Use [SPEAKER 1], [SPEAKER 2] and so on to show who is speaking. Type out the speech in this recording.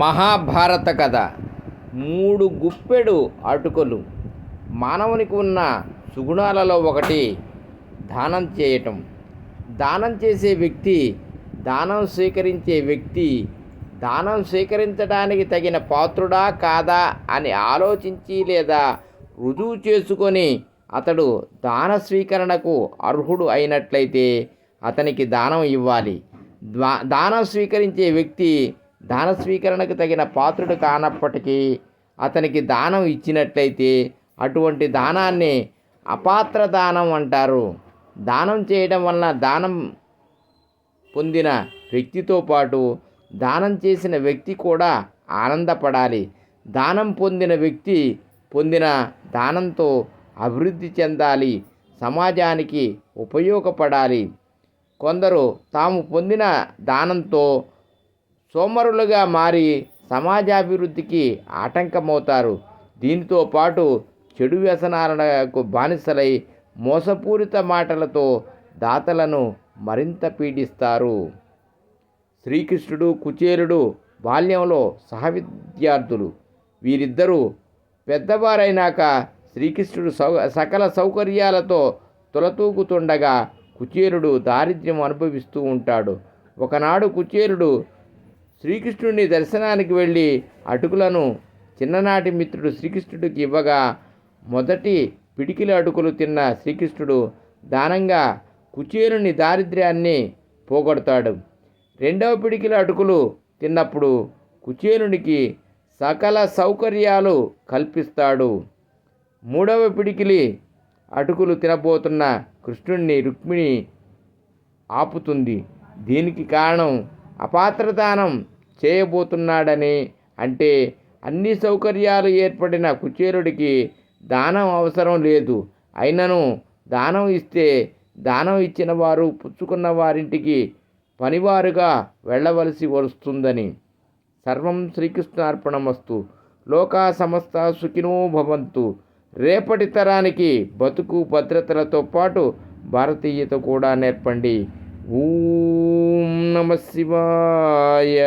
[SPEAKER 1] మహాభారత కథ. మూడు గుప్పెడు అటుకులు. మానవునికి ఉన్న సుగుణాలలో ఒకటి దానం చేయటం. దానం చేసే వ్యక్తి దానం స్వీకరించే వ్యక్తి దానం స్వీకరించడానికి తగిన పాత్రుడా కాదా అని ఆలోచించి లేదా రుజువు చేసుకొని అతడు దాన స్వీకరణకు అర్హుడు అయినట్లయితే అతనికి దానం ఇవ్వాలి. దానం స్వీకరించే వ్యక్తి దాన స్వీకరణకు తగిన పాత్రుడు కానప్పటికీ అతనికి దానం ఇచ్చినట్లయితే అటువంటి దానాన్ని అపాత్ర దానం అంటారు. దానం చేయడం వలన దానం పొందిన వ్యక్తితో పాటు దానం చేసిన వ్యక్తి కూడా ఆనందపడాలి. దానం పొందిన వ్యక్తి పొందిన దానంతో అభివృద్ధి చెందాలి. సమాజానికి ఉపయోగపడాలి. కొందరు తాము పొందిన దానంతో సోమరులుగా మారి సమాజాభివృద్ధికి ఆటంకమవుతారు. దీనితో పాటు చెడు వ్యసనాలకు బానిసలై మోసపూరిత మాటలతో దాతలను మరింత పీడిస్తారు. శ్రీకృష్ణుడు కుచేరుడు బాల్యంలో సహవిద్యార్థులు. వీరిద్దరూ పెద్దవారైనాక శ్రీకృష్ణుడు సౌ సకల సౌకర్యాలతో తులతూగుతుండగా కుచేరుడు దారిద్ర్యం అనుభవిస్తూ ఉంటాడు. ఒకనాడు కుచేరుడు శ్రీకృష్ణుడిని దర్శనానికి వెళ్ళి అటుకులను చిన్ననాటి మిత్రుడు శ్రీకృష్ణుడికి ఇవ్వగా మొదటి పిడికిలి అటుకులు తిన్న శ్రీకృష్ణుడు దానంగా కుచేరుని దారిద్ర్యాన్ని పోగొడతాడు. రెండవ పిడికిల అటుకులు తిన్నప్పుడు కుచేరునికి సకల సౌకర్యాలు కల్పిస్తాడు. మూడవ పిడికిలి అటుకులు తినబోతున్న కృష్ణుణ్ణి రుక్మిణి ఆపుతుంది. దీనికి కారణం అపాత్రదానం చేయబోతున్నాడని అంటే అన్ని సౌకర్యాలు ఏర్పడిన కుచేరుడికి దానం అవసరం లేదు. అయినను దానం ఇస్తే దానం ఇచ్చిన వారు పుచ్చుకున్న వారింటికి పనివారుగా వెళ్ళవలసి వస్తుందని సర్వం శ్రీకృష్ణార్పణమస్తు. లోకా సమస్త సుఖినో భవంతు. రేపటి తరానికి బతుకు భద్రతలతో పాటు భారతీయత కూడా నేర్పండి. ఓం నమ శివాయ.